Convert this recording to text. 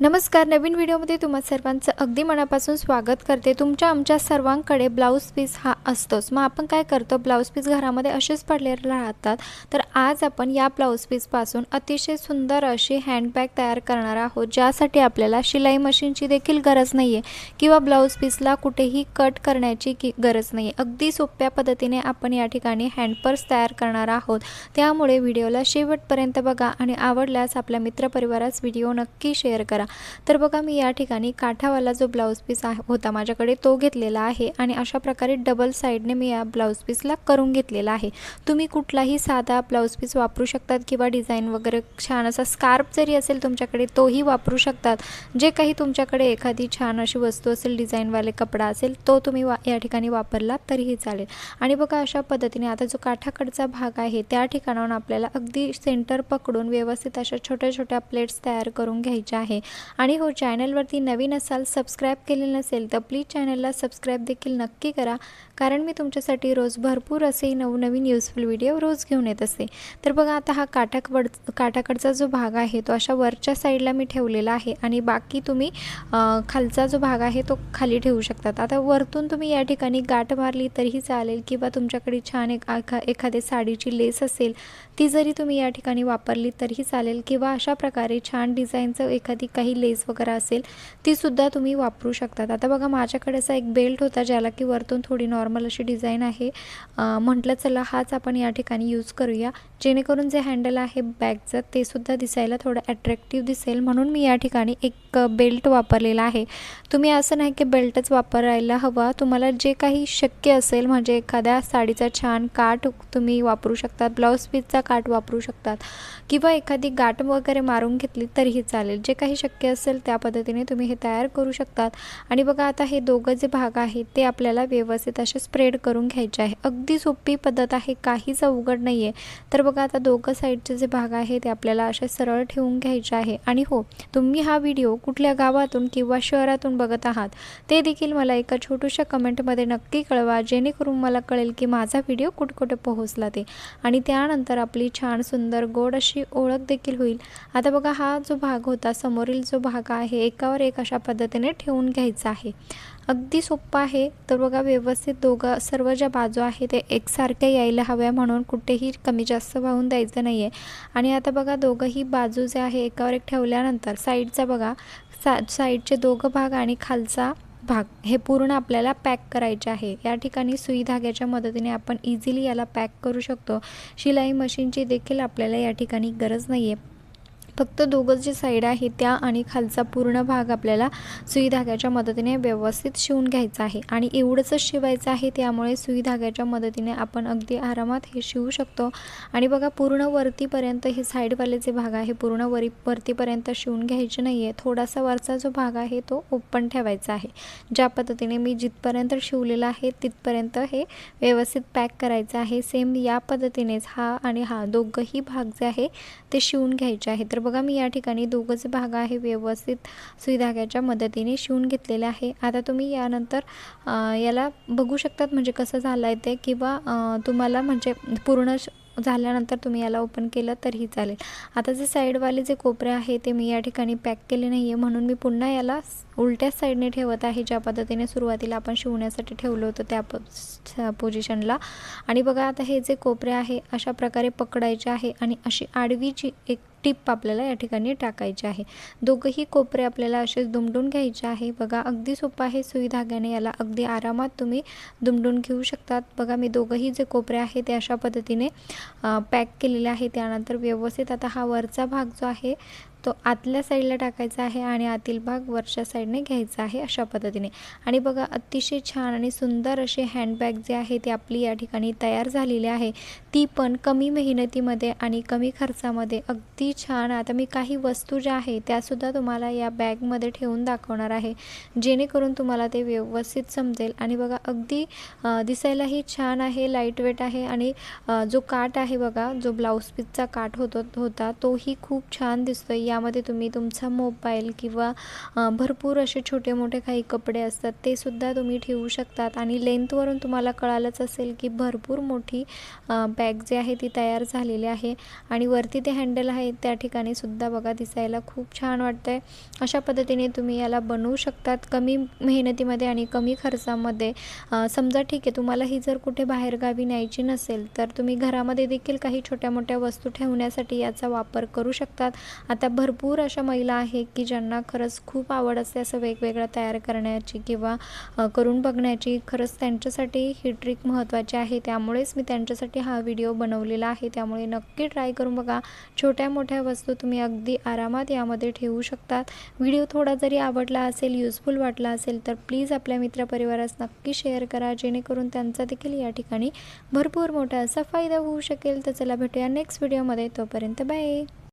नमस्कार नवीन व्हिडिओमध्ये तुम्हा सर्वांचं अगदी मनापासून स्वागत करते. तुमच्या आमच्या सर्वांकडे ब्लाऊज पीस हा असतोच. मग आपण काय करतो? ब्लाऊज पीस घरामध्ये असेच पडलेले राहतात. तर आज आपण या ब्लाऊज पीसपासून अतिशय सुंदर अशी हँडबॅग तयार करणार आहोत ज्यासाठी आपल्याला शिलाई मशीनची देखील गरज नाही आहे किंवा ब्लाऊज पीसला कुठेही कट करण्याची की गरज नाही आहे अगदी सोप्या पद्धतीने आपण या ठिकाणी हँडपर्स तयार करणार आहोत. त्यामुळे व्हिडिओला शेवटपर्यंत बघा आणि आवडल्यास आपल्या मित्रपरिवारास व्हिडिओ नक्की शेअर करा. तर बघा मी या ठिकाणी काठावाला जो ब्लाऊज पीस आहे होता माझ्याकडे तो घेतलेला आहे आणि अशा प्रकारे डबल साईडने मी या ब्लाऊज पीसला करून घेतलेला आहे. तुम्ही कुठलाही साधा ब्लाऊज पीस वापरू शकतात किंवा डिझाईन वगैरे छान असा स्कार्फ जरी असेल तुमच्याकडे तोही वापरू शकतात. जे काही तुमच्याकडे एखादी छान अशी वस्तू असेल डिझाईनवाले कपडा असेल तो तुम्ही वा या ठिकाणी वापरला तरीही चालेल. आणि बघा अशा पद्धतीने आता जो काठाकडचा भाग आहे त्या ठिकाणाहून आपल्याला अगदी सेंटर पकडून व्यवस्थित अशा छोट्या छोट्या प्लेट्स तयार करून घ्यायच्या आहे. आणि हो चॅनलवरती नवीन असाल सबस्क्राईब केलेलं नसेल तर प्लीज चॅनलला सबस्क्राईब देखील नक्की करा. कारण मी तुमच्यासाठी रोज भरपूर असे नवनवीन युजफुल व्हिडिओ रोज घेऊन येत असते. तर बघा आता हा काठाकड काठाकडचा जो भाग आहे तो अशा वरच्या साईडला मी ठेवलेला आहे. आणि बाकी तुम्ही खालचा जो भाग आहे तो खाली ठेवू शकतात. आता वरतून तुम्ही या ठिकाणी गाठ मारली तरीही चालेल किंवा तुमच्याकडे छान एक एखा एखादी साडीची लेस असेल ती जरी तुम्ही या ठिकाणी वापरली तरीही चालेल. किंवा अशा प्रकारे छान डिझाईनचं एखादी काही लेस वगैरे असेल तीसुद्धा तुम्ही वापरू शकतात. आता बघा माझ्याकडे असा एक बेल्ट होता ज्याला की वरतून थोडी नॉर्मल अशी डिझाईन आहे. म्हटलं चला हाच आपण या ठिकाणी यूज करूया. जेणेकरून जे हँडल आहे बॅगचं ते सुद्धा दिसायला थोडं अट्रॅक्टिव्ह दिसेल. म्हणून मी या ठिकाणी एक बेल्ट वापरलेला आहे. तुम्ही असं नाही की बेल्टच वापरायला हवा. तुम्हाला जे काही शक्य असेल म्हणजे एखाद्या साडीचा छान काठ तुम्ही वापरू शकतात ब्लाऊज पीसचा काठ वापरू शकतात किंवा एखादी गाठ वगैरे मारून घेतली तरीही चालेल. जे काही शक्य असेल त्या पद्धतीने तुम्ही हे तयार करू शकतात. आणि बघा आता हे दोघं जे भाग आहेत ते आपल्याला व्यवस्थित असे स्प्रेड करून घ्यायचे आहे. अगदी सोपी पद्धत आहे काहीच अवघड नाही आहे तर बघा आता दोघं साईडचे जे भाग आहे ते आपल्याला असे सरळ ठेवून घ्यायचे आहे. आणि हो तुम्ही हा व्हिडिओ कुठल्या गावातून किंवा शहरातून बघत आहात ते देखील मला एका छोटूशा कमेंटमध्ये नक्की कळवा जेणेकरून मला कळेल की माझा व्हिडिओ कुठकुठे कुठे पोहोचला ते. आणि त्यानंतर आपली छान सुंदर गोड अशी ओळख देखील होईल. आता बघा हा जो भाग होता समोरील जो भाग आहे एकावर एक अशा पद्धतीने ठेवून घ्यायचा आहे. अगदी सोप्पं आहे. तर बघा व्यवस्थित दोघं सर्व ज्या बाजू आहे ते एकसारख्या यायला हव्या म्हणून कुठेही कमी जास्त वाहून द्यायचं नाही आहे आणि आता बघा दोघंही बाजू जे आहे एकावर एक ठेवल्यानंतर साईडचा बघा सा साईडचे दोघं भाग आणि खालचा भाग हे पूर्ण आपल्याला पॅक करायचे आहे. या ठिकाणी सुई धाग्याच्या मदतीने आपण इझिली याला पॅक करू शकतो. शिलाई मशीनची देखील आपल्याला या ठिकाणी गरज नाही आहे फक्त दोघं जे साईड आहे त्या आणि खालचा पूर्ण भाग आपल्याला सुई धाग्याच्या मदतीने व्यवस्थित शिवून घ्यायचा आहे. आणि एवढंच शिवायचं आहे त्यामुळे सुई धाग्याच्या मदतीने आपण अगदी आरामात हे शिवू शकतो. आणि बघा पूर्ण वरतीपर्यंत हे साईडवाले जे भाग आहे पूर्ण वरी वरतीपर्यंत शिवून घ्यायचे नाही आहे थोडासा वरचा जो भाग आहे तो ओपन ठेवायचा आहे. ज्या पद्धतीने मी जिथपर्यंत शिवलेला आहे तिथपर्यंत हे व्यवस्थित पॅक करायचं आहे. सेम या पद्धतीनेच हा आणि हा दोघंही भाग जे आहे ते शिवून घ्यायचे आहे तर बघा मी या ठिकाणी दोघंच भाग आहे व्यवस्थित सुई धाग्याच्या मदतीने शिवून घेतलेले आहे. आता तुम्ही यानंतर याला बघू शकतात म्हणजे कसं झालं आहे ते किंवा तुम्हाला म्हणजे पूर्ण श- झाल्यानंतर तुम्ही याला ओपन केलं तरीही चालेल. आता जे साईडवाले जे कोपरे आहे ते मी या ठिकाणी पॅक केले नाही आहे म्हणून मी पुन्हा याला उलट्याच साईडने ठेवत आहे. ज्या पद्धतीने सुरुवातीला आपण शिवण्यासाठी ठेवलं होतं त्या प पोझिशनला आणि बघा आता हे जे कोपरे आहे अशा प्रकारे पकडायचे आहे. आणि अशी आडवी जी एक टिप आपल्याला या ठिकाणी टाकायची आहे. दोघंही कोपरे आपल्याला असेच दुमडून घ्यायचे आहे. बघा अगदी सोपं आहे सुई धाग्याने याला अगदी आरामात तुम्ही दुमडून घेऊ शकतात. बघा मी दोघंही जे कोपरे आहे ते अशा पद्धतीने पॅक केलेले आहे. त्यानंतर व्यवस्थित आता हा वरचा भाग जो आहे तो आतल्या साईडला टाकायचा आहे आणि आतील भाग वरच्या साईडने घ्यायचा आहे अशा पद्धतीने. आणि बघा अतिशय छान आणि सुंदर असे हँडबॅग जे आहे ते आपली या ठिकाणी तयार झालेली आहे. ती पण कमी मेहनतीमध्ये आणि कमी खर्चामध्ये अगदी छान. आता मी काही वस्तू ज्या आहे त्यासुद्धा तुम्हाला या बॅगमध्ये ठेवून दाखवणार आहे जेणेकरून तुम्हाला ते व्यवस्थित समजेल. आणि बघा अगदी दिसायलाही छान आहे लाइट वेट आहे आणि जो काठ आहे बघा जो ब्लाऊज पीसचा काठ होतो होता तोही खूप छान दिसतो या यामध्ये तुम्ही तुमचा मोबाईल किंवा भरपूर असे छोटे मोठे काही कपडे असतात ते सुद्धा तुम्ही ठेवू शकतात. आणि लेंथवरून तुम्हाला कळालंच असेल की भरपूर मोठी बॅग जी आहे ती तयार झालेली आहे. आणि वरती ते हँडल आहे त्या ठिकाणी सुद्धा बघा दिसायला खूप छान वाटतं आहे अशा पद्धतीने तुम्ही याला बनवू शकतात. कमी मेहनतीमध्ये आणि कमी खर्चामध्ये समजा ठीक आहे तुम्हाला ही जर कुठे बाहेरगावी न्यायची नसेल तर तुम्ही घरामध्ये देखील काही छोट्या मोठ्या वस्तू ठेवण्यासाठी याचा वापर करू शकतात. आता भर भरपूर अशा महिला आहेत की ज्यांना खरंच खूप आवड असते असं वेगवेगळं तयार करण्याची किंवा करून बघण्याची. खरंच त्यांच्यासाठी ही ट्रिक महत्त्वाची आहे. त्यामुळेच मी त्यांच्यासाठी हा व्हिडिओ बनवलेला आहे. त्यामुळे नक्की ट्राय करून बघा. छोट्या मोठ्या वस्तू तुम्ही अगदी आरामात यामध्ये ठेवू शकतात. व्हिडिओ थोडा जरी आवडला असेल युजफुल वाटला असेल तर प्लीज आपल्या मित्रपरिवारास नक्की शेअर करा. जेणेकरून त्यांचा देखील या ठिकाणी भरपूर मोठा असा फायदा होऊ शकेल. तर चला भेटूया नेक्स्ट व्हिडिओमध्ये. तोपर्यंत बाय.